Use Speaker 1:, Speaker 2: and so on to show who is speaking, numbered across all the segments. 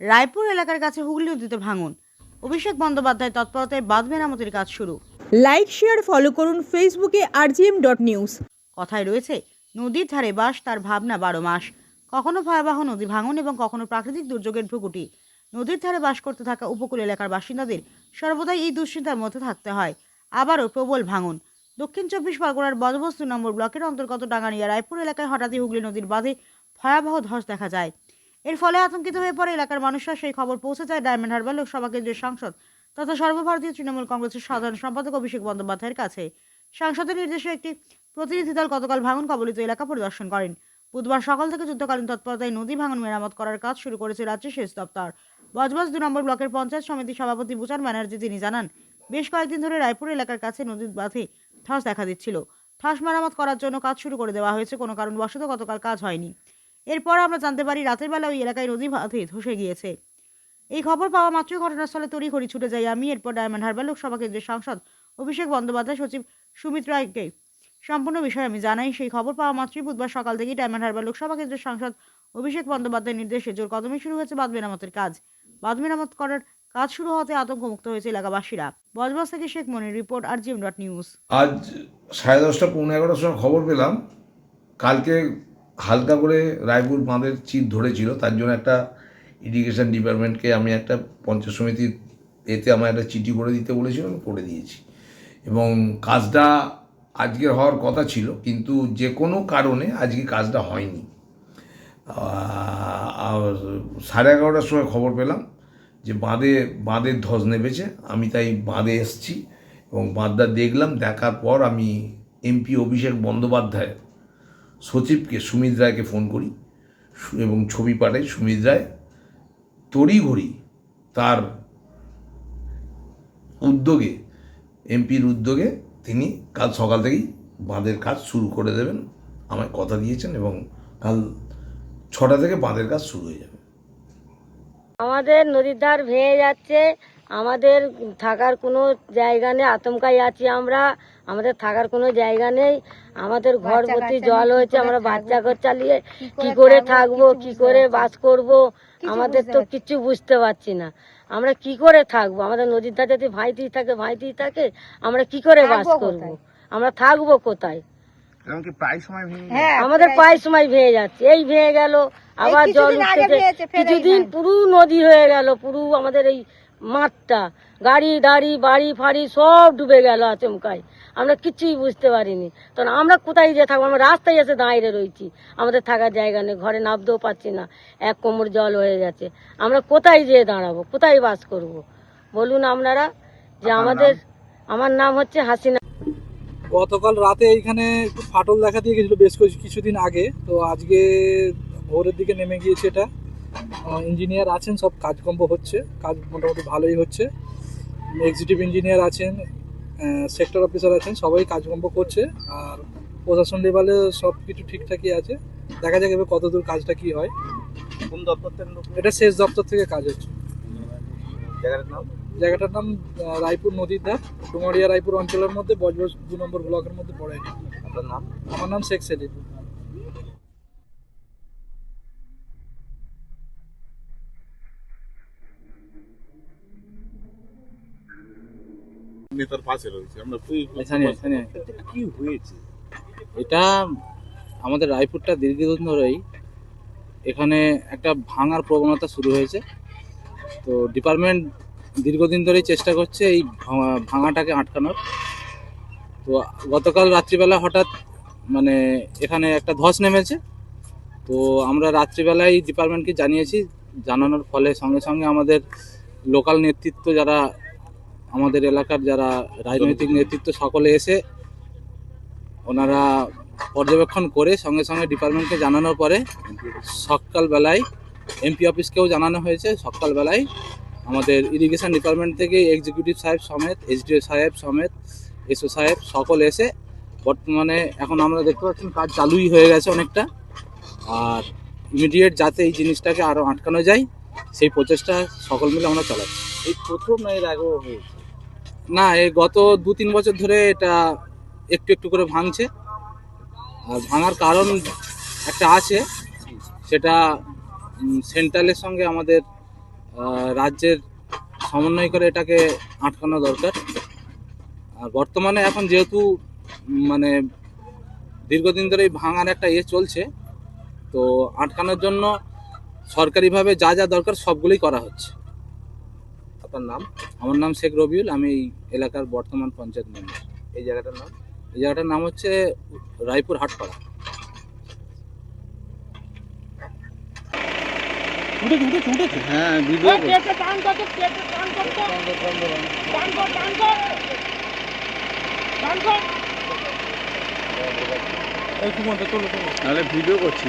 Speaker 1: রায়পুর এলাকার কাছে হুগলি নদীতে ভাঙন। অভিষেক বন্দ্যোপাধ্যায় তৎপরতায় বাঁধ মেরামতির কাজ শুরু।
Speaker 2: লাইক শেয়ার ফলো করুন ফেসবুকে আরজিএম ডট নিউজ
Speaker 1: কথায় রয়েছে নদীর ধারে বাস তার ভাবনা বারো মাস। কখনো ভয়াবহ নদী ভাঙন এবং কখনো প্রাকৃতিক দুর্যোগের ভ্রুকুটি। নদীর ধারে বাস করতে থাকা উপকূল এলাকার বাসিন্দাদের সর্বদাই এই দুশ্চিন্তার মধ্যে থাকতে হয়। আবারও প্রবল ভাঙন। দক্ষিণ চব্বিশ পরগনার বদবস্তু নম্বর ব্লকের অন্তর্গত ডাঙ্গানিয়া রায়পুর এলাকায় হঠাৎই হুগলি নদীর বাঁধে ভয়াবহ ধস দেখা যায়। এর ফলে আতঙ্কিত হয়ে পড়ে এলাকার মানুষরা। সেই খবর পৌঁছে যায় ডায়মন্ড হারবার লোকসভা কেন্দ্রের সাংসদ তথা সর্বভারতীয় তৃণমূল কংগ্রেসের সাধারণ সম্পাদক অভিষেক বন্দ্যোপাধ্যায়ের কাছে। সাংসদের নির্দেশে একটি প্রতিনিধি দল গতকাল ভাঙন কবলিত এলাকা পরিদর্শন করেন। বুধবার সকাল থেকে যুদ্ধকালীন তৎপরতায় নদী ভাঙন মেরামত করার কাজ শুরু করেছে রাজ্য সেচ দপ্তর। বজবজ দু নম্বর ব্লকের পঞ্চায়েত সমিতির সভাপতি বুচান ব্যানার্জি তিনি জানান, বেশ কয়েকদিন ধরে রায়পুর এলাকার কাছে নদীর বাঁধে ধস দেখা দিচ্ছিল। ধস মেরামত করার জন্য কাজ শুরু করে দেওয়া হয়েছে, কোনো কারণবশত গতকাল কাজ হয়নি। এরপর আমরা জানতে পারি রাতের বেলা ওই এলাকায় নদী বাঁধে ধসে গিয়েছে। এই খবর পাওয়া মাত্র ঘটনাস্থলে তড়িঘড়ি ছুটে যাই আমি, এরপর ডায়মন্ড হারবার লোকসভা কেন্দ্রের সাংসদ, অভিষেক বন্দ্যোপাধ্যায়, সচিব সুমিত রায়কে সম্পূর্ণ বিষয়ে আমি জানাই, সেই খবর পাওয়া মাত্রই বুধবার সকাল থেকেই ডায়মন্ড হারবার লোকসভা কেন্দ্রের সাংসদ অভিষেক বন্দ্যোপাধ্যায়ের নির্দেশে জোর কদমে শুরু হয়েছে বাঁধ মেরামতের কাজ। বাঁধ মেরামত করার কাজ শুরু হতে আতঙ্কমুক্ত হয়েছে এলাকাবাসীরা। বজবজ থেকে Sheikh Monir report, R GM dot news.
Speaker 3: আজ সাড়ে দশটা, পৌনে এগারোটার সময় খবর পেলাম। কালকে হালকা করে রায়পুর বাঁধের চিট ধরেছিল, তার জন্য একটা ইরিগেশন ডিপার্টমেন্টকে আমি একটা পঞ্চায়েত সমিতির এতে আমার একটা চিঠি করে দিতে বলেছিল, আমি করে দিয়েছি। এবং কাজটা আজকের হওয়ার কথা ছিল, কিন্তু যে কোনো কারণে আজকে কাজটা হয়নি। আর সাড়ে এগারোটার সময় খবর পেলাম যে বাঁধে বাঁধের ধস নেমেছে, আমি তাই বাঁধে এসেছি এবং বাঁধটা দেখলাম, দেখার পর আমি এমপি অভিষেক বন্দ্যোপাধ্যায় সচিবকে সুমিত রায়কে ফোন করি এবং ছবি পাঠাই সুমিত রায়। তড়িঘড়ি তার উদ্যোগে, এমপির উদ্যোগে তিনি কাল সকাল থেকেই বাঁধের কাজ শুরু করে দেবেন। আমায় কথা দিয়েছেন এবং কাল ছটা থেকে বাঁধের কাজ শুরু হয়ে যাবে।
Speaker 4: আমাদের নদীর ধার ভেঙে যাচ্ছে। আমাদের থাকার কোনো জায়গা নেই। আতঙ্কায় আছি আমরা। আমাদের থাকার কোনো জায়গা নেই। আমাদের ঘর ভর্তি জল হয়েছে আমরা বাচ্চা ঘর চালিয়ে কি করে থাকব? কি করে বাস করব? আমাদের তো কিছু বুঝতে পারছি না। আমরা কি করে থাকব? আমাদের নদীর ধার যদি ভাইতেই থাকে ভাইতেই থাকে আমরা কি করে বাস করব? আমরা থাকব কোথায়?
Speaker 5: এমনকি প্রায় সময় ভেঙে
Speaker 4: আমাদের পায়ের সময় ভেঙে যাচ্ছে। এই ভেঙে গেল আবার জল উঠতেছে। কিছুদিন পুরো নদী হয়ে গেল পুরো আমাদের এই মাঠটা। গাড়ি দাড়ি বাড়ি ফাড়ি সব ডুবে গেল আচমকায়। আমরা কিছুই বুঝতে পারিনি। তখন আমরা কোথায় যে থাকব? আমরা রাস্তায় এসে দাঁড়িয়ে রয়েছি। আমাদের থাকার জায়গা নেই ঘরে নামতেও পারছি না। এক কোমর জল হয়ে গেছে। আমরা কোথায় যেয়ে দাঁড়াবো? কোথায় বাস করব? বলুন আপনারা যে আমাদের আমার নাম হচ্ছে হাসিনা।
Speaker 6: গতকাল রাতে এইখানে ফাটল দেখা দিয়ে গেছিল বেশ কিছু কিছুদিন আগে। তো আজকে ভোরের দিকে নেমে গিয়েছে এটা। ইঞ্জিনিয়ার আছেন সব কাজকর্ম হচ্ছে। কাজ মোটামুটি ভালোই হচ্ছে। এক্সিকিউটিভ ইঞ্জিনিয়ার আছেন সেক্টর অফিসার আছেন সবাই কাজকর্ম করছে আর প্রশাসন লেভেলে সব কিছু ঠিকঠাকই আছে। দেখা যাক এবার কতদূর কাজটা কি হয়।
Speaker 5: কোন দপ্তর থেকে
Speaker 6: এটা শেষ দপ্তর থেকে কাজ হচ্ছে।
Speaker 5: জায়গাটার নাম?
Speaker 6: জায়গাটার নাম রায়পুর নদীর ধার। ডুমারিয়া রায়পুর অঞ্চলের মধ্যে বজবজ দু নম্বর ব্লকের মধ্যে পড়ে
Speaker 5: আপনার নাম?
Speaker 6: আমার নাম শেখ সেলিম।
Speaker 7: নেতার পাশে রয়েছে। আমরা
Speaker 6: এখানে
Speaker 7: কি হয়েছে?
Speaker 6: এটা আমাদের রায়পুরটা দীর্ঘদিন ধরেই এখানে একটা ভাঙার প্রবণতা শুরু হয়েছে। তো ডিপার্টমেন্ট দীর্ঘদিন ধরেই চেষ্টা করছে এই ভাঙা- ভাঙাটাকে আটকানোর। তো গতকাল রাত্রিবেলা হঠাৎ মানে এখানে একটা ধস নেমেছে। তো আমরা রাত্রিবেলায় ডিপার্টমেন্টকে জানিয়েছি জানানোর ফলে সঙ্গে সঙ্গে আমাদের লোকাল নেতৃত্ব যারা আমাদের এলাকার যারা রাজনৈতিক নেতৃত্ব সকলে এসে ওনারা পর্যবেক্ষণ করে সঙ্গে সঙ্গে ডিপার্টমেন্টকে জানানোর পরে সকালবেলায় এমপি অফিসকেও জানানো হয়েছে। সকালবেলায় আমাদের ইরিগেশন ডিপার্টমেন্ট থেকে এক্সিকিউটিভ সাহেব সমেত, এসডিও সাহেব সমেত, এসও সাহেব সকল এসে বর্তমানে এখন আমরা দেখতে পাচ্ছেন কাজ চালুই হয়ে গেছে অনেকটা। আর ইমিডিয়েট যাতে এই জিনিসটাকে আরও আটকানো যায়, সেই প্রচেষ্টা সকল মিলে আমরা চালাচ্ছি।
Speaker 5: এই প্রথম এর আগেও হয়েছে?
Speaker 6: না এই গত দু তিন বছর ধরে এটা একটু একটু করে ভাঙছে। আর ভাঙার কারণ একটা আছে, সেটা সেন্ট্রালের সঙ্গে আমাদের রাজ্যের সমন্বয় করে এটাকে আটকানো দরকার। আর বর্তমানে এখন যেহেতু মানে দীর্ঘদিন ধরে ভাঙার একটা ইয়ে চলছে, তো আটকানোর জন্য সরকারিভাবে যা যা দরকার সবগুলোই করা হচ্ছে।
Speaker 5: আপনার নাম
Speaker 6: আমার নাম শেখ রবিউল আমি এই এলাকার বর্তমান পঞ্চায়েত মেম্বার
Speaker 5: এই জায়গাটার নাম
Speaker 6: এই জায়গাটার নাম হচ্ছে রায়পুর হাটপাড়া
Speaker 5: হ্যাঁ ভিডিও নাহলে ভিডিও করছি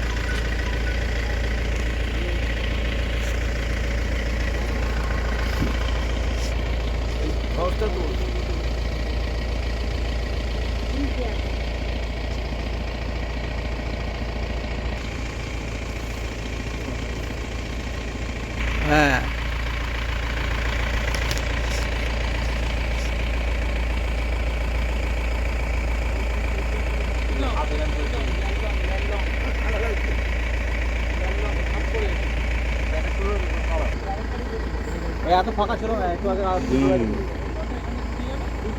Speaker 5: খরচটা তো হ্যাঁ। এত ফাঁকা ছিল না একটু আগে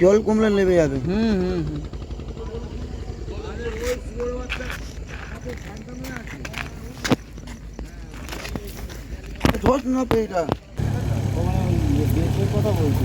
Speaker 5: জল কমলে নেমে যাবে। হুম হুম ধস না পেয়েটা কথা বলছো।